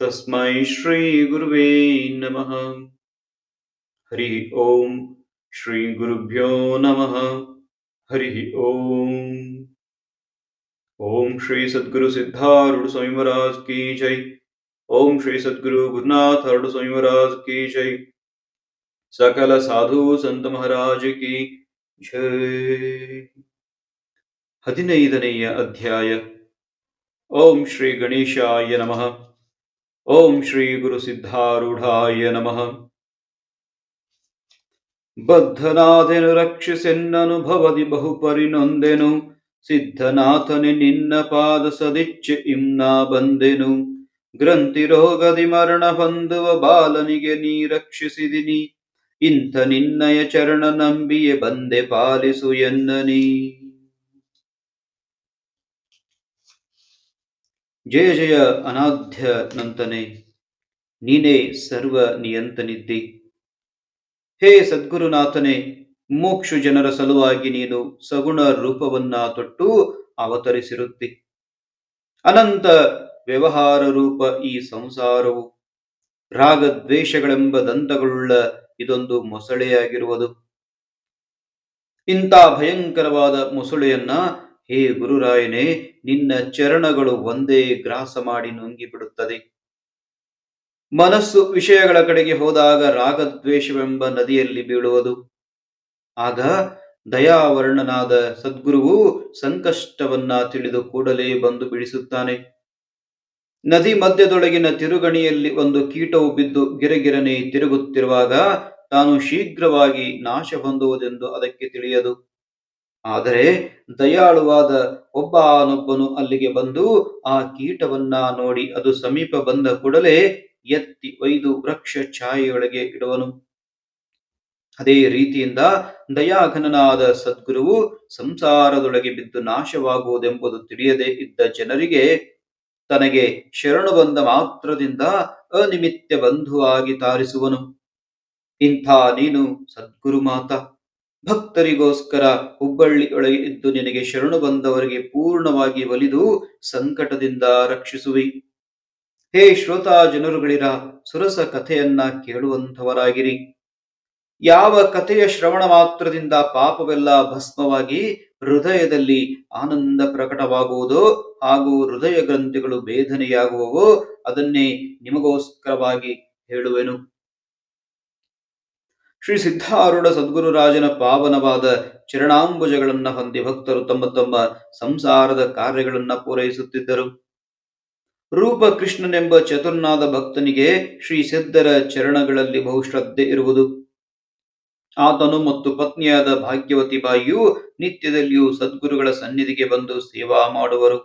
तस्मै श्रीगुरुवे नमः हरि ओम श्री गुरुभ्यो नमः हरि ओम ओम श्री सद्गुरु सिद्धारूढ़ स्वामी महाराज की जय ओम श्री सद्गुरु गुरुनाथ अरुण स्वामी महाराज की जय सकल साधु संत महाराज की जय ಹದಿನೈದನೆಯ ಅಧ್ಯಾಯ ಓಂ ಶ್ರೀ ಗಣೇಶಾಯ ನಮಃ ಓಂ ಶ್ರೀ ಗುರು ಸಿದ್ಧಾರೂಢಾಯ ನಮಃ. ಬದ್ಧನಾದೆನು ರಕ್ಷಿಸೆನ್ನನುಭವದಿ ಬಹುಪರಿನೊಂದೆನು, ಸಿದ್ಧನಾಥನೆ ನಿನ್ನ ಪಾದ ಸದಿಚ್ಛೆ ಇಮ್ನಾ ಬಂದೆನು. ಗ್ರಂಥಿ ರೋಗದಿ ಮರಣ ಹೊಂದುವ ಬಾಲನಿಗೆ ನೀ ರಕ್ಷಿಸಿದಿನಿ, ಇಂಥ ನಿನ್ನಯ ಚರಣ ನಂಬಿಯೇ ಬಂದೆ ಪಾಲಿಸು ಎನ್ನನಿ. ಜಯ ಜಯ ಅನಾಧ್ಯ ನಂತನೆ ನೀನೇ ಸರ್ವ ನಿಯಂತನಿದ್ದಿ. ಹೇ ಸದ್ಗುರುನಾಥನೇ, ಮೋಕ್ಷ ಜನರ ಸಲುವಾಗಿ ನೀನು ಸಗುಣ ರೂಪವನ್ನ ತೊಟ್ಟು ಅವತರಿಸಿರುತ್ತಿ. ಅನಂತ ವ್ಯವಹಾರ ರೂಪ ಈ ಸಂಸಾರವು, ರಾಗದ್ವೇಷಗಳೆಂಬ ದಂತಗಳುಳ್ಳ ಇದೊಂದು ಮೊಸಳೆಯಾಗಿರುವುದು. ಇಂಥ ಭಯಂಕರವಾದ ಮೊಸಳೆಯನ್ನ ಹೇ ಗುರುರಾಯನೇ, ನಿನ್ನ ಚರಣಗಳು ಒಂದೇ ಗ್ರಾಸ ಮಾಡಿ ನುಂಗಿಬಿಡುತ್ತದೆ. ಮನಸ್ಸು ವಿಷಯಗಳ ಕಡೆಗೆ ಹೋದಾಗ ರಾಗದ್ವೇಷವೆಂಬ ನದಿಯಲ್ಲಿ ಬೀಳುವುದು. ಆಗ ದಯಾವರ್ಣನಾದ ಸದ್ಗುರುವು ಸಂಕಷ್ಟವನ್ನ ತಿಳಿದು ಕೂಡಲೇ ಬಂದು ಬಿಡಿಸುತ್ತಾನೆ ನದಿ ಮಧ್ಯದೊಳಗಿನ ತಿರುಗಣಿಯಲ್ಲಿ ಒಂದು ಕೀಟವು ಬಿದ್ದು ಗಿರಗಿರನೆ ತಿರುಗುತ್ತಿರುವಾಗ ತಾನು ಶೀಘ್ರವಾಗಿ ನಾಶ ಹೊಂದುವುದೆಂದು ಅದಕ್ಕೆ ತಿಳಿಯದು. ಆದರೆ ದಯಾಳುವಾದ ಒಬ್ಬನೊಬ್ಬನು ಅಲ್ಲಿಗೆ ಬಂದು ಆ ಕೀಟವನ್ನ ನೋಡಿ ಅದು ಸಮೀಪ ಬಂದ ಕೂಡಲೇ ಎತ್ತಿ ಒಯ್ದು ವೃಕ್ಷ ಛಾಯೆಯೊಳಗೆ ಇಡುವನು. ಅದೇ ರೀತಿಯಿಂದ ದಯಾಘನನಾದ ಸದ್ಗುರುವು ಸಂಸಾರದೊಳಗೆ ಬಿದ್ದು ನಾಶವಾಗುವುದೆಂಬುದು ತಿಳಿಯದೇ ಇದ್ದ ಜನರಿಗೆ ತನಗೆ ಶರಣು ಬಂದ ಮಾತ್ರದಿಂದ ಅನಿಮಿತ್ಯ ಬಂಧುವಾಗಿ ತಾರಿಸುವನು. ಇಂಥ ನೀನು ಸದ್ಗುರು ಮಾತ. ಭಕ್ತರಿಗೋಸ್ಕರ ಹುಬ್ಬಳ್ಳಿಯೊಳಗೆ ಇದ್ದು ನಿನಗೆ ಶರಣು ಬಂದವರಿಗೆ ಪೂರ್ಣವಾಗಿ ಒಲಿದು ಸಂಕಟದಿಂದ ರಕ್ಷಿಸುವಿ. ಹೇ ಶ್ರೋತಾ ಜನರುಗಳಿರ ಸುರಸ ಕಥೆಯನ್ನ ಕೇಳುವಂಥವರಾಗಿರಿ. ಯಾವ ಕಥೆಯ ಶ್ರವಣ ಮಾತ್ರದಿಂದ ಪಾಪವೆಲ್ಲ ಭಸ್ಮವಾಗಿ ಹೃದಯದಲ್ಲಿ ಆನಂದ ಪ್ರಕಟವಾಗುವುದೋ ಹಾಗೂ ಹೃದಯ ಗ್ರಂಥಿಗಳು ಬೇಧನೆಯಾಗುವವೋ ಅದನ್ನೇ ನಿಮಗೋಸ್ಕರವಾಗಿ ಹೇಳುವೆನು. ಶ್ರೀ ಸಿದ್ಧಾರೂಢ ಸದ್ಗುರುರಾಜನ ಪಾವನವಾದ ಚರಣಾಂಬುಜಗಳನ್ನ ಹೊಂದಿ ಭಕ್ತರು ತಮ್ಮ ತಮ್ಮ ಸಂಸಾರದ ಕಾರ್ಯಗಳನ್ನ ಪೂರೈಸುತ್ತಿದ್ದರು. ರೂಪ ಕೃಷ್ಣನೆಂಬ ಚತುರ್ನಾದ ಭಕ್ತನಿಗೆ ಶ್ರೀ ಸಿದ್ಧರ ಚರಣಗಳಲ್ಲಿ ಬಹುಶ್ರದ್ಧೆ ಇರುವುದು. ಆತನು ಮತ್ತು ಪತ್ನಿಯಾದ ಭಾಗ್ಯವತಿ ಬಾಯಿಯು ನಿತ್ಯದಲ್ಲಿಯೂ ಸದ್ಗುರುಗಳ ಸನ್ನಿಧಿಗೆ ಬಂದು ಸೇವಾ ಮಾಡುವರು.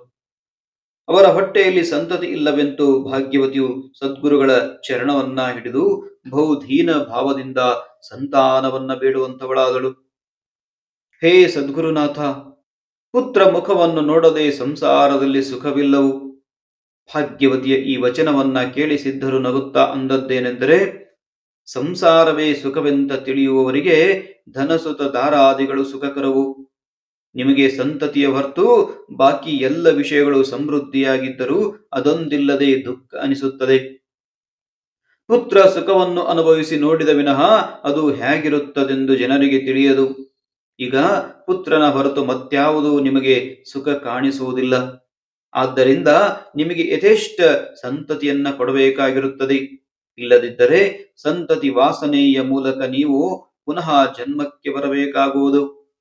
ಅವರ ಹೊಟ್ಟೆಯಲ್ಲಿ ಸಂತತಿ ಇಲ್ಲವೆಂತೂ ಭಾಗ್ಯವತಿಯು ಸದ್ಗುರುಗಳ ಚರಣವನ್ನ ಹಿಡಿದು ಬಹುಧೀನ ಭಾವದಿಂದ ಸಂತಾನವನ್ನ ಬೇಡುವಂತವಳಾದಳು ಹೇ ಸದ್ಗುರುನಾಥ, ಪುತ್ರ ಮುಖವನ್ನು ನೋಡದೆ ಸಂಸಾರದಲ್ಲಿ ಸುಖವಿಲ್ಲವು. ಭಾಗ್ಯವತಿಯ ಈ ವಚನವನ್ನ ಕೇಳಿ ಸಿದ್ಧರು ನಗುತ್ತಾ ಅಂದದ್ದೇನೆಂದರೆ, ಸಂಸಾರವೇ ಸುಖವೆಂತ ತಿಳಿಯುವವರಿಗೆ ಧನಸುತ ದಾರಾದಿಗಳು ಸುಖಕರವು. ನಿಮಗೆ ಸಂತತಿಯ ಹೊರತು ಬಾಕಿ ಎಲ್ಲ ವಿಷಯಗಳು ಸಮೃದ್ಧಿಯಾಗಿದ್ದರೂ ಅದೊಂದಿಲ್ಲದೆ ದುಃಖ ಅನಿಸುತ್ತದೆ. ಪುತ್ರ ಸುಖವನ್ನು ಅನುಭವಿಸಿ ನೋಡಿದ ವಿನಃ ಅದು ಹೇಗಿರುತ್ತದೆಂದು ಜನರಿಗೆ ತಿಳಿಯದು. ಈಗ ಪುತ್ರನ ಹೊರತು ಮತ್ಯಾವುದೂ ನಿಮಗೆ ಸುಖ ಕಾಣಿಸುವುದಿಲ್ಲ. ಆದ್ದರಿಂದ ನಿಮಗೆ ಯಥೇಷ್ಟ ಸಂತತಿಯನ್ನ ಕೊಡಬೇಕಾಗಿರುತ್ತದೆ. ಇಲ್ಲದಿದ್ದರೆ ಸಂತತಿ ವಾಸನೆಯ ಮೂಲಕ ನೀವು ಪುನಃ ಜನ್ಮಕ್ಕೆ ಬರಬೇಕಾಗುವುದು.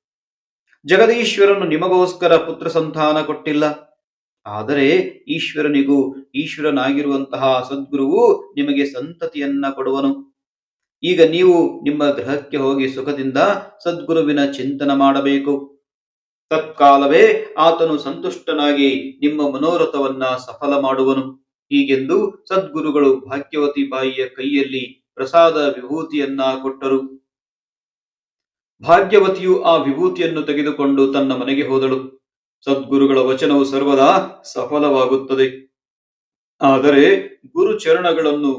ಜಗದೀಶ್ವರನು ನಿಮಗೋಸ್ಕರ ಪುತ್ರ ಸಂತಾನ ಕೊಟ್ಟಿಲ್ಲ. ಆದರೆ ಈಶ್ವರನಿಗೂ ಈಶ್ವರನಾಗಿರುವಂತಹ ಸದ್ಗುರುವು ನಿಮಗೆ ಸಂತತಿಯನ್ನ ಕೊಡುವನು. ಈಗ ನೀವು ನಿಮ್ಮ ಗ್ರಹಕ್ಕೆ ಹೋಗಿ ಸುಖದಿಂದ ಸದ್ಗುರುವಿನ ಚಿಂತನ ಮಾಡಬೇಕು. ತತ್ಕಾಲವೇ ಆತನು ಸಂತುಷ್ಟನಾಗಿ ನಿಮ್ಮ ಮನೋರಥವನ್ನ ಸಫಲ ಮಾಡುವನು. ಹೀಗೆಂದು ಸದ್ಗುರುಗಳು ಭಾಗ್ಯವತಿ ಬಾಯಿಯ ಕೈಯಲ್ಲಿ ಪ್ರಸಾದ ವಿಭೂತಿಯನ್ನ ಕೊಟ್ಟರು. ಭಾಗ್ಯವತಿಯು ಆ ವಿಭೂತಿಯನ್ನು ತೆಗೆದುಕೊಂಡು ತನ್ನ ಮನೆಗೆ ಹೋದಳು. ಸದ್ಗುರುಗಳ ವಚನವು ಸರ್ವದಾ ಸಫಲವಾಗುತ್ತದೆ. ಆದರೆ ಗುರು ಚರಣಗಳನ್ನು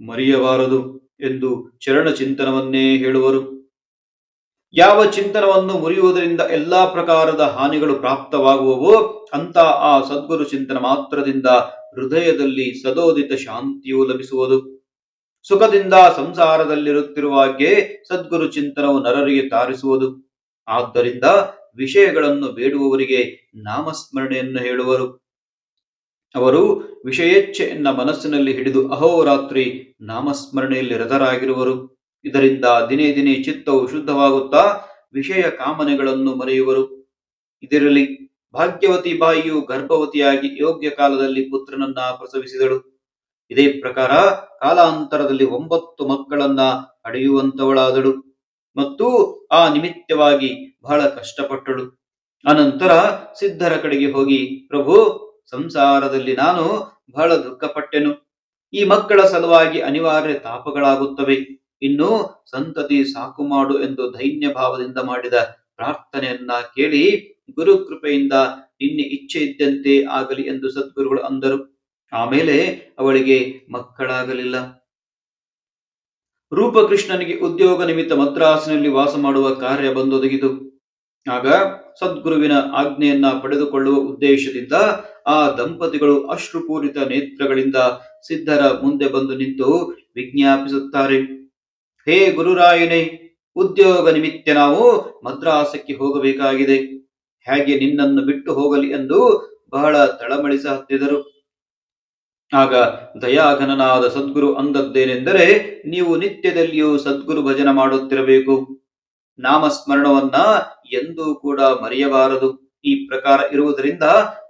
ಮರೆಯಬಾರದು ಎಂದು ಚರಣ ಚಿಂತನವನ್ನೇ ಹೇಳುವರು. ಯಾವ ಚಿಂತನವನ್ನು ಮುರಿಯುವುದರಿಂದ ಎಲ್ಲಾ ಪ್ರಕಾರದ ಹಾನಿಗಳು ಪ್ರಾಪ್ತವಾಗುವವೋ ಅಂತ ಆ ಸದ್ಗುರು ಚಿಂತನ ಮಾತ್ರದಿಂದ ಹೃದಯದಲ್ಲಿ ಸದೋದಿತ ಶಾಂತಿಯು ಲಭಿಸುವುದು. ಸುಖದಿಂದ ಸಂಸಾರದಲ್ಲಿರುತ್ತಿರುವಾಗೆ ಸದ್ಗುರು ಚಿಂತನವು ನರರಿಗೆ ತಾರಿಸುವುದು. ಆದ್ದರಿಂದ ವಿಷಯಗಳನ್ನು ಬೇಡುವವರಿಗೆ ನಾಮಸ್ಮರಣೆಯನ್ನು ಹೇಳುವರು. ಅವರು ವಿಷಯೇಚ್ಛೆಯನ್ನ ಮನಸ್ಸಿನಲ್ಲಿ ಹಿಡಿದು ಅಹೋರಾತ್ರಿ ನಾಮಸ್ಮರಣೆಯಲ್ಲಿ ರಥರಾಗಿರುವರು. ಇದರಿಂದ ದಿನೇ ದಿನೇ ಚಿತ್ತವು ಶುದ್ಧವಾಗುತ್ತಾ ವಿಷಯ ಕಾಮನೆಗಳನ್ನು ಮರೆಯುವರು. ಇದಿರಲಿ, ಭಾಗ್ಯವತಿ ಬಾಯಿಯು ಗರ್ಭವತಿಯಾಗಿ ಯೋಗ್ಯ ಕಾಲದಲ್ಲಿ ಪುತ್ರನನ್ನ ಪ್ರಸವಿಸಿದಳು. ಇದೇ ಪ್ರಕಾರ ಕಾಲಾಂತರದಲ್ಲಿ ಒಂಬತ್ತು ಮಕ್ಕಳನ್ನ ಪಡೆಯುವಂತವಳಾದಳು ಮತ್ತು ಆ ನಿಮಿತ್ತವಾಗಿ ಬಹಳ ಕಷ್ಟಪಟ್ಟಳು. ಅನಂತರ ಸಿದ್ಧರ ಕಡೆಗೆ ಹೋಗಿ, ಪ್ರಭು, ಸಂಸಾರದಲ್ಲಿ ನಾನು ಬಹಳ ದುಃಖಪಟ್ಟೆನು. ಈ ಮಕ್ಕಳ ಸಲುವಾಗಿ ಅನಿವಾರ್ಯ ತಾಪಗಳಾಗುತ್ತವೆ. ಇನ್ನು ಸಂತತಿ ಸಾಕು ಮಾಡು ಎಂದು ದೈನ್ಯ ಭಾವದಿಂದ ಮಾಡಿದ ಪ್ರಾರ್ಥನೆಯನ್ನ ಕೇಳಿ ಗುರು ಕೃಪೆಯಿಂದ ನಿನ್ನೆ ಇಚ್ಛೆ ಇದ್ದಂತೆ ಆಗಲಿ ಎಂದು ಸದ್ಗುರುಗಳು ಅಂದರು. ಆಮೇಲೆ ಅವಳಿಗೆ ಮಕ್ಕಳಾಗಲಿಲ್ಲ. ರೂಪಕೃಷ್ಣನಿಗೆ ಉದ್ಯೋಗ ನಿಮಿತ್ತ ಮದ್ರಾಸಿನಲ್ಲಿ ವಾಸ ಮಾಡುವ ಕಾರ್ಯ ಬಂದೊದಗಿತು. ಆಗ ಸದ್ಗುರುವಿನ ಆಜ್ಞೆಯನ್ನ ಪಡೆದುಕೊಳ್ಳುವ ಉದ್ದೇಶದಿಂದ ಆ ದಂಪತಿಗಳು ಅಶ್ರುಪೂರಿತ ನೇತ್ರಗಳಿಂದ ಸಿದ್ಧರ ಮುಂದೆ ಬಂದು ನಿಂತು ವಿಜ್ಞಾಪಿಸುತ್ತಾರೆ. ಹೇ ಗುರುರಾಯನೇ, ಉದ್ಯೋಗ ನಿಮಿತ್ತ ನಾವು ಮದ್ರಾಸಕ್ಕೆ ಹೋಗಬೇಕಾಗಿದೆ. ಹೇಗೆ ನಿನ್ನನ್ನು ಬಿಟ್ಟು ಹೋಗಲಿ ಎಂದು ಬಹಳ ತಳಮಳಿಸ ಹತ್ತಿದರು ಆಗ ದಯಾಘನನಾದ ಸದ್ಗುರು ಅಂದದ್ದೇನೆಂದರೆ ನೀವು ನಿತ್ಯದಲ್ಲಿಯೂ ಸದ್ಗುರು ಭಜನ ಮಾಡುತ್ತಿರಬೇಕು. ನಾಮಸ್ಮರಣವನ್ನ ಎಂದೂ ಕೂಡ ಮರೆಯಬಾರದು. ಈ ಪ್ರಕಾರ ಇರುವುದರಿಂದ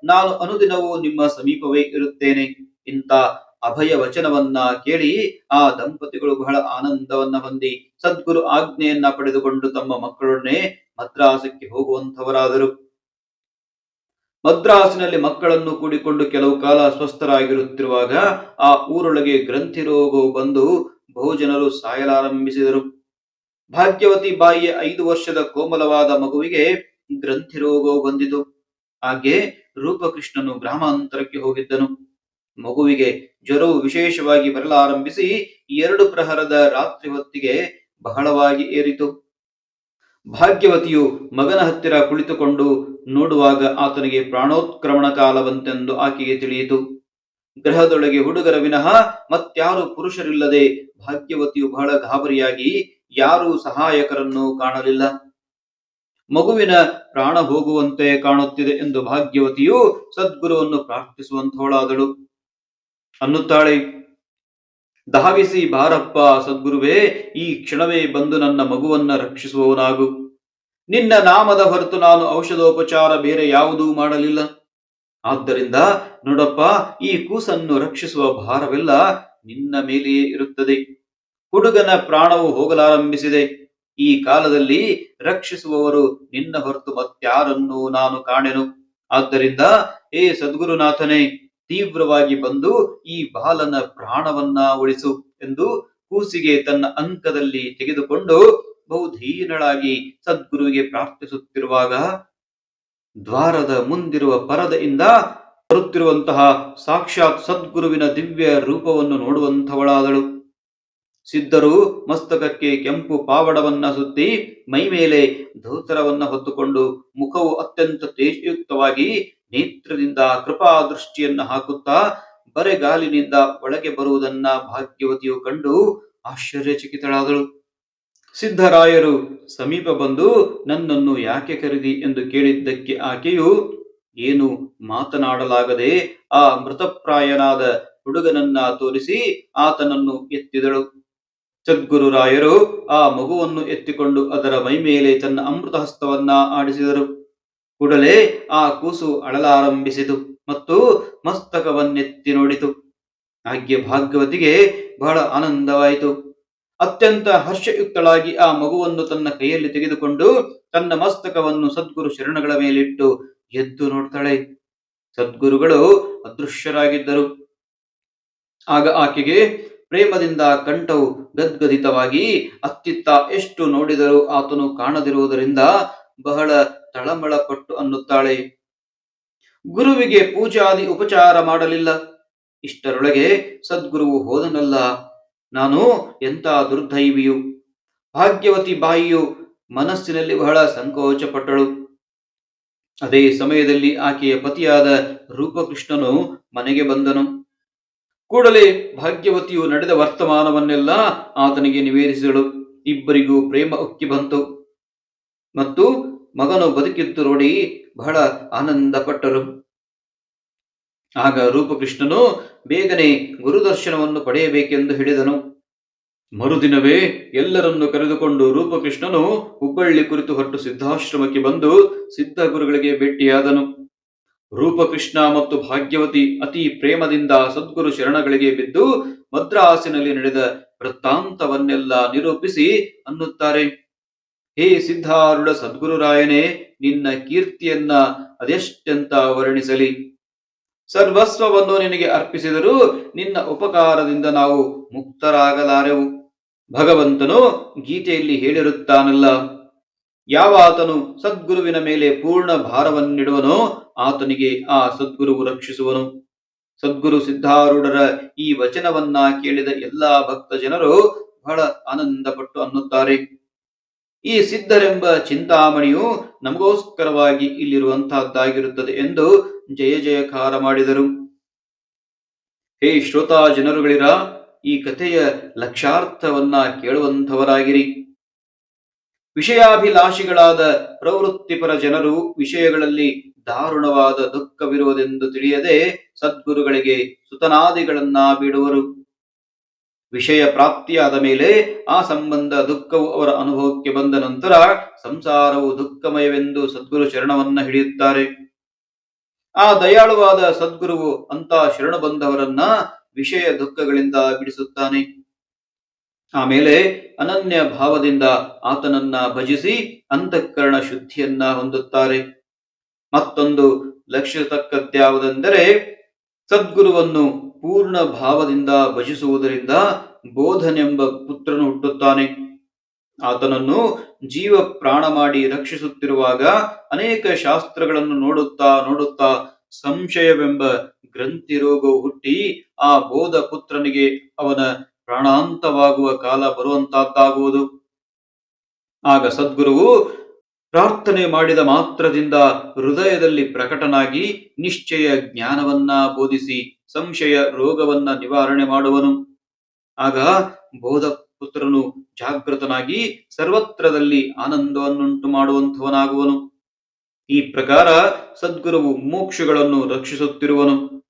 ನಾನು ಅನುದಿನವೂ ನಿಮ್ಮ ಸಮೀಪವೇ ಇರುತ್ತೇನೆ. ಇಂಥ ಅಭಯ ವಚನವನ್ನ ಕೇಳಿ ಆ ದಂಪತಿಗಳು ಬಹಳ ಆನಂದವನ್ನ ಹೊಂದಿ ಸದ್ಗುರು ಆಜ್ಞೆಯನ್ನ ಪಡೆದುಕೊಂಡು ತಮ್ಮ ಮಕ್ಕಳೊಡನೆ ಮದ್ರಾಸಕ್ಕೆ ಹೋಗುವಂತವರಾದರು ಮದ್ರಾಸಿನಲ್ಲಿ ಮಕ್ಕಳನ್ನು ಕೂಡಿಕೊಂಡು ಕೆಲವು ಕಾಲ ಅಸ್ವಸ್ಥರಾಗಿರುತ್ತಿರುವಾಗ ಆ ಊರೊಳಗೆ ಗ್ರಂಥಿ ರೋಗವು ಬಂದು ಬಹುಜನರು ಸಾಯಲಾರಂಭಿಸಿದರು. ಭಾಗ್ಯವತಿ ಬಾಯಿಯ ಐದು ವರ್ಷದ ಕೋಮಲವಾದ ಮಗುವಿಗೆ ಗ್ರಂಥಿ ರೋಗವು ಬಂದಿತು. ಹಾಗೆ ರೂಪಕೃಷ್ಣನು ಗ್ರಾಮಾಂತರಕ್ಕೆ ಹೋಗಿದ್ದನು. ಮಗುವಿಗೆ ಜ್ವರವು ವಿಶೇಷವಾಗಿ ಬರಲಾರಂಭಿಸಿ ಎರಡು ಪ್ರಹರದ ರಾತ್ರಿ ಹೊತ್ತಿಗೆ ಬಹಳವಾಗಿ ಏರಿತು. ಭಾಗ್ಯವತಿಯು ಮಗನ ಹತ್ತಿರ ಕುಳಿತುಕೊಂಡು ನೋಡುವಾಗ ಆತನಿಗೆ ಪ್ರಾಣೋತ್ಕ್ರಮಣ ಕಾಲವಂತೆಂದು ಆಕೆಗೆ ತಿಳಿಯಿತು. ಗ್ರಹದೊಳಗೆ ಹುಡುಗರ ವಿನಃ ಮತ್ಯಾರು ಪುರುಷರಿಲ್ಲದೆ ಭಾಗ್ಯವತಿಯು ಬಹಳ ಗಾಬರಿಯಾಗಿ ಯಾರೂ ಸಹಾಯಕರನ್ನು ಕಾಣಲಿಲ್ಲ. ಮಗುವಿನ ಪ್ರಾಣ ಹೋಗುವಂತೆ ಕಾಣುತ್ತಿದೆ ಎಂದು ಭಾಗ್ಯವತಿಯು ಸದ್ಗುರುವನ್ನು ಪ್ರಾರ್ಥಿಸುವಂತಹೋಳಾದಳು ಅನ್ನುತ್ತಾಳೆ ಧಾವಿಸಿ ಬಾರಪ್ಪ ಸದ್ಗುರುವೇ, ಈ ಕ್ಷಣವೇ ಬಂದು ನನ್ನ ಮಗುವನ್ನ ರಕ್ಷಿಸುವವನಾಗು. ನಿನ್ನ ನಾಮದ ಹೊರತು ನಾನು ಔಷಧೋಪಚಾರ ಬೇರೆ ಯಾವುದೂ ಮಾಡಲಿಲ್ಲ. ಆದ್ದರಿಂದ ನೋಡಪ್ಪ, ಈ ಕೂಸನ್ನು ರಕ್ಷಿಸುವ ಭಾರವೆಲ್ಲ ನಿನ್ನ ಮೇಲೆಯೇ ಇರುತ್ತದೆ. ಹುಡುಗನ ಪ್ರಾಣವು ಹೋಗಲಾರಂಭಿಸಿದೆ. ಈ ಕಾಲದಲ್ಲಿ ರಕ್ಷಿಸುವವರು ನಿನ್ನ ಹೊರತು ಮತ್ಯಾರನ್ನೂ ನಾನು ಕಾಣೆನು. ಆದ್ದರಿಂದ ಹೇ ಸದ್ಗುರುನಾಥನೇ, ತೀವ್ರವಾಗಿ ಬಂದು ಈ ಬಾಲನ ಪ್ರಾಣವನ್ನ ಉಳಿಸು ಎಂದು ಕೂಸಿಗೆ ತನ್ನ ಅಂಕದಲ್ಲಿ ತೆಗೆದುಕೊಂಡು ಬಹುಧೀನಳಾಗಿ ಸದ್ಗುರುವಿಗೆ ಪ್ರಾರ್ಥಿಸುತ್ತಿರುವಾಗ ದ್ವಾರದ ಮುಂದಿರುವ ಪರದೆಯಿಂದ ಬರುತ್ತಿರುವಂತಹ ಸಾಕ್ಷಾತ್ ಸದ್ಗುರುವಿನ ದಿವ್ಯ ರೂಪವನ್ನು ನೋಡುವಂಥವಳಾದಳು. ಸಿದ್ಧರು ಮಸ್ತಕಕ್ಕೆ ಕೆಂಪು ಪಾವಡವನ್ನ ಸುತ್ತಿ ಮೈ ಮೇಲೆ ಧೋತರವನ್ನ ಹೊತ್ತುಕೊಂಡು ಮುಖವು ಅತ್ಯಂತ ತೇಜಯುಕ್ತವಾಗಿ ನೇತ್ರದಿಂದ ಕೃಪಾ ದೃಷ್ಟಿಯನ್ನ ಹಾಕುತ್ತಾ ಬರೆಗಾಲಿನಿಂದ ಒಳಗೆ ಬರುವುದನ್ನ ಭಾಗ್ಯವತಿಯು ಕಂಡು ಆಶ್ಚರ್ಯಚಕಿತಳಾದಳು. ಸಿದ್ಧರಾಯರು ಸಮೀಪ ಬಂದು, ನನ್ನನ್ನು ಯಾಕೆ ಕರೆದಿ? ಎಂದು ಕೇಳಿದ್ದಕ್ಕೆ ಆಕೆಯು, ಏನು ಮಾತನಾಡಲಾಗದೆ ಆ ಮೃತಪ್ರಾಯನಾದ ಹುಡುಗನನ್ನ ತೋರಿಸಿ ಆತನನ್ನು ಎತ್ತಿದಳು. ಸದ್ಗುರುರಾಯರು ಆ ಮಗುವನ್ನು ಎತ್ತಿಕೊಂಡು ಅದರ ಮೈ ಮೇಲೆ ತನ್ನ ಅಮೃತ ಹಸ್ತವನ್ನ ಆಡಿಸಿದರು. ಕೂಡಲೇ ಆ ಕೂಸು ಅಳಲಾರಂಭಿಸಿತು ಮತ್ತು ಮಸ್ತಕವನ್ನೆತ್ತಿ ನೋಡಿತು. ಆಜ್ಞೆ ಭಾಗ್ಯವತಿಗೆ ಬಹಳ ಆನಂದವಾಯಿತು. ಅತ್ಯಂತ ಹರ್ಷಯುಕ್ತಳಾಗಿ ಆ ಮಗುವನ್ನು ತನ್ನ ಕೈಯಲ್ಲಿ ತೆಗೆದುಕೊಂಡು ತನ್ನ ಮಸ್ತಕವನ್ನು ಸದ್ಗುರು ಶರಣಗಳ ಮೇಲಿಟ್ಟು ಎದ್ದು ನೋಡ್ತಾಳೆ. ಸದ್ಗುರುಗಳು ಅದೃಶ್ಯರಾಗಿದ್ದರು. ಆಗ ಆಕೆಗೆ ಪ್ರೇಮದಿಂದ ಕಂಠವು ಗದ್ಗದಿತವಾಗಿ, ಅತ್ತಿತ್ತ ಎಷ್ಟು ನೋಡಿದರೂ ಆತನು ಕಾಣದಿರುವುದರಿಂದ ಬಹಳ ತಳಮಳ ಪಟ್ಟು ಅನ್ನುತ್ತಾಳೆ. ಗುರುವಿಗೆ ಪೂಜಾದಿ ಉಪಚಾರ ಮಾಡಲಿಲ್ಲ. ಇಷ್ಟರೊಳಗೆ ಸದ್ಗುರುವು ಹೋದನಲ್ಲ. ನಾನು ಎಂಥ ದುರ್ದೈವಿಯು? ಭಾಗ್ಯವತಿ ಬಾಯಿಯು ಮನಸ್ಸಿನಲ್ಲಿ ಬಹಳ ಸಂಕೋಚಪಟ್ಟಳು. ಅದೇ ಸಮಯದಲ್ಲಿ ಆಕೆಯ ಪತಿಯಾದ ರೂಪಕೃಷ್ಣನು ಮನೆಗೆ ಬಂದನು. ಕೂಡಲೇ ಭಾಗ್ಯವತಿಯು ನಡೆದ ವರ್ತಮಾನವನ್ನೆಲ್ಲ ಆತನಿಗೆ ನಿವೇದಿಸಿದಳು. ಇಬ್ಬರಿಗೂ ಪ್ರೇಮ ಉಕ್ಕಿ ಬಂತು. ಮತ್ತು ಮಗನು ಬದುಕಿದ್ದು ನೋಡಿ ಬಹಳ ಆನಂದ ಪಟ್ಟರು ಆಗ ರೂಪಕೃಷ್ಣನು ಬೇಗನೆ ಗುರುದರ್ಶನವನ್ನು ಪಡೆಯಬೇಕೆಂದು ಹೇಳಿದನು. ಮರುದಿನವೇ ಎಲ್ಲರನ್ನು ಕರೆದುಕೊಂಡು ರೂಪಕೃಷ್ಣನು ಹುಬ್ಬಳ್ಳಿ ಕುರಿತು ಹೊರಟು ಸಿದ್ಧಾಶ್ರಮಕ್ಕೆ ಬಂದು ಸಿದ್ಧ ಗುರುಗಳಿಗೆ ಭೇಟಿಯಾದನು. ರೂಪಕೃಷ್ಣ ಮತ್ತು ಭಾಗ್ಯವತಿ ಅತಿ ಪ್ರೇಮದಿಂದ ಸದ್ಗುರು ಶರಣಗಳಿಗೆ ಬಿದ್ದು ಮದ್ರಾಸಿನಲ್ಲಿ ನಡೆದ ವೃತ್ತಾಂತವನ್ನೆಲ್ಲ ನಿರೂಪಿಸಿ ಅನ್ನುತ್ತಾರೆ. ಹೇ ಸಿದ್ಧಾರುಢ ಸದ್ಗುರುರಾಯನೇ, ನಿನ್ನ ಕೀರ್ತಿಯನ್ನ ಅದೆಷ್ಟೆಂತ ವರ್ಣಿಸಲಿ. ಸರ್ವಸ್ವವನ್ನು ನಿನಗೆ ಅರ್ಪಿಸಿದರೂ ನಿನ್ನ ಉಪಕಾರದಿಂದ ನಾವು ಮುಕ್ತರಾಗಲಾರೆವು. ಭಗವಂತನು ಗೀತೆಯಲ್ಲಿ ಹೇಳಿರುತ್ತಾನಲ್ಲ ಯಾವ ಆತನು ಸದ್ಗುರುವಿನ ಮೇಲೆ ಪೂರ್ಣ ಭಾರವನ್ನಿಡುವನೋ ಆತನಿಗೆ ಆ ಸದ್ಗುರುವು ರಕ್ಷಿಸುವನು. ಸದ್ಗುರು ಸಿದ್ಧಾರೂಢರ ಈ ವಚನವನ್ನ ಕೇಳಿದ ಎಲ್ಲಾ ಭಕ್ತ ಜನರು ಬಹಳ ಆನಂದಪಟ್ಟು ಅನ್ನುತ್ತಾರೆ. ಈ ಸಿದ್ಧರೆಂಬ ಚಿಂತಾಮಣಿಯು ನಮಗೋಸ್ಕರವಾಗಿ ಇಲ್ಲಿರುವಂತಹದ್ದಾಗಿರುತ್ತದೆ ಎಂದು ಜಯ ಜಯಕಾರ ಮಾಡಿದರು. ಹೇ ಶ್ರೋತಾ ಜನರುಗಳಿರ, ಈ ಕಥೆಯ ಲಕ್ಷಾರ್ಥವನ್ನ ಕೇಳುವಂಥವರಾಗಿರಿ. ವಿಷಯಾಭಿಲಾಷಿಗಳಾದ ಪ್ರವೃತ್ತಿಪರ ಜನರು ವಿಷಯಗಳಲ್ಲಿ ದಾರುಣವಾದ ದುಃಖವಿರುವುದೆಂದು ತಿಳಿಯದೆ ಸದ್ಗುರುಗಳಿಗೆ ಸುತನಾದಿಗಳನ್ನ ಬಿಡುವರು. ವಿಷಯ ಪ್ರಾಪ್ತಿಯಾದ ಮೇಲೆ ಆ ಸಂಬಂಧ ದುಃಖವು ಅವರ ಅನುಭವಕ್ಕೆ ಬಂದ ನಂತರ ಸಂಸಾರವು ದುಃಖಮಯವೆಂದು ಸದ್ಗುರು ಶರಣವನ್ನ ಹಿಡಿಯುತ್ತಾರೆ. ಆ ದಯಾಳುವಾದ ಸದ್ಗುರುವು ಅಂತ ಶರಣ ಬಂದವರನ್ನ ವಿಷಯ ದುಃಖಗಳಿಂದ ಬಿಡಿಸುತ್ತಾನೆ. ಆಮೇಲೆ ಅನನ್ಯ ಭಾವದಿಂದ ಆತನನ್ನ ಭಜಿಸಿ ಅಂತಃಕರಣ ಶುದ್ಧಿಯನ್ನ ಹೊಂದುತ್ತಾರೆ. ಮತ್ತೊಂದು ಲಕ್ಷಿಸತಕ್ಕದ್ದಾವುದೆಂದರೆ ಸದ್ಗುರುವನ್ನು ಪೂರ್ಣ ಭಾವದಿಂದ ಭಜಿಸುವುದರಿಂದ ಬೋಧನೆಂಬ ಪುತ್ರನು ಹುಟ್ಟುತ್ತಾನೆ. ಆತನನ್ನು ಜೀವ ಪ್ರಾಣ ಮಾಡಿ ರಕ್ಷಿಸುತ್ತಿರುವಾಗ ಅನೇಕ ಶಾಸ್ತ್ರಗಳನ್ನು ನೋಡುತ್ತಾ ನೋಡುತ್ತಾ ಸಂಶಯವೆಂಬ ಗ್ರಂಥಿ ರೋಗವು ಹುಟ್ಟಿ ಆ ಬೋಧ ಪುತ್ರನಿಗೆ ಅವನ ಪ್ರಾಣಾಂತವಾಗುವ ಕಾಲ ಬರುವಂತಹದ್ದಾಗುವುದು ಆಗ ಸದ್ಗುರುವು ಪ್ರಾರ್ಥನೆ ಮಾಡಿದ ಮಾತ್ರದಿಂದ ಹೃದಯದಲ್ಲಿ ಪ್ರಕಟನಾಗಿ ನಿಶ್ಚಯ ಜ್ಞಾನವನ್ನ ಬೋಧಿಸಿ ಸಂಶಯ ರೋಗವನ್ನ ನಿವಾರಣೆ ಮಾಡುವನು. ಆಗ ಬೋಧ ಪುತ್ರನು ಜಾಗೃತನಾಗಿ ಸರ್ವತ್ರದಲ್ಲಿ ಆನಂದವನ್ನುಂಟು ಮಾಡುವಂಥವನಾಗುವನು. ಈ ಪ್ರಕಾರ ಸದ್ಗುರುವು ಮೋಕ್ಷಗಳನ್ನು ರಕ್ಷಿಸುತ್ತಿರುವನು.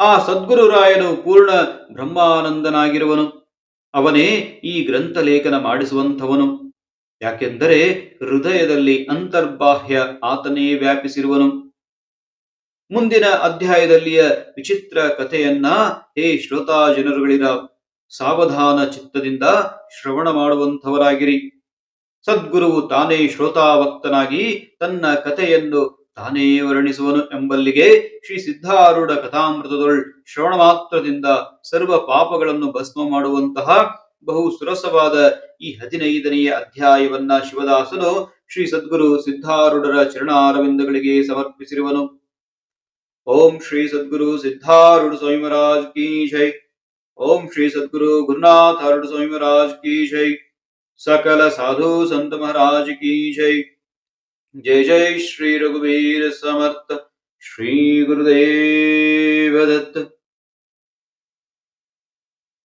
ಆ ಸದ್ಗುರುರಾಯನು ಪೂರ್ಣ ಬ್ರಹ್ಮಾನಂದನಾಗಿರುವನು. ಅವನೇ ಈ ಗ್ರಂಥ ಲೇಖನ ಮಾಡಿಸುವಂಥವನು. ಯಾಕೆಂದರೆ ಹೃದಯದಲ್ಲಿ ಅಂತರ್ಬಾಹ್ಯ ಆತನೇ ವ್ಯಾಪಿಸಿರುವನು. ಮುಂದಿನ ಅಧ್ಯಾಯದಲ್ಲಿಯ ವಿಚಿತ್ರ ಕಥೆಯನ್ನ ಹೇ ಶ್ರೋತಾ ಜನರುಗಳಿರ ಸಾವಧಾನ ಚಿತ್ತದಿಂದ ಶ್ರವಣ ಮಾಡುವಂಥವರಾಗಿರಿ. ಸದ್ಗುರುವು ತಾನೇ ಶ್ರೋತಾವಕ್ತನಾಗಿ ತನ್ನ ಕಥೆಯನ್ನು ತಾನೇ ವರ್ಣಿಸುವನು ಎಂಬಲ್ಲಿಗೆ ಶ್ರೀ ಸಿದ್ಧಾರೂಢ ಕಥಾಮೃತದೊಳ್ ಶ್ರವಣ ಮಾತ್ರದಿಂದ ಸರ್ವ ಪಾಪಗಳನ್ನು ಭಸ್ಮ ಮಾಡುವಂತಹ ಬಹು ಸುರಸವಾದ ಈ ಹದಿನೈದನೆಯ ಅಧ್ಯಾಯವನ್ನ ಶಿವದಾಸನು ಶ್ರೀ ಸದ್ಗುರು ಸಿದ್ಧಾರೂಢರ ಚರಣಾರವಿಂದಗಳಿಗೆ ಸಮರ್ಪಿಸಿರುವನು. ಓಂ ಶ್ರೀ ಸದ್ಗುರು ಸಿದ್ಧಾರೂಢ ಸ್ವಾಮಿ ಮಹಾರಾಜ್ ಕಿ ಜೈ. ओम श्री सदगुरु गुरुनाथ हरड़ स्वामी महाराज की जय। सकल साधु संत महाराज की जय। जय जय श्री रघुवीर समर्थ। श्री गुरुदेव दत्त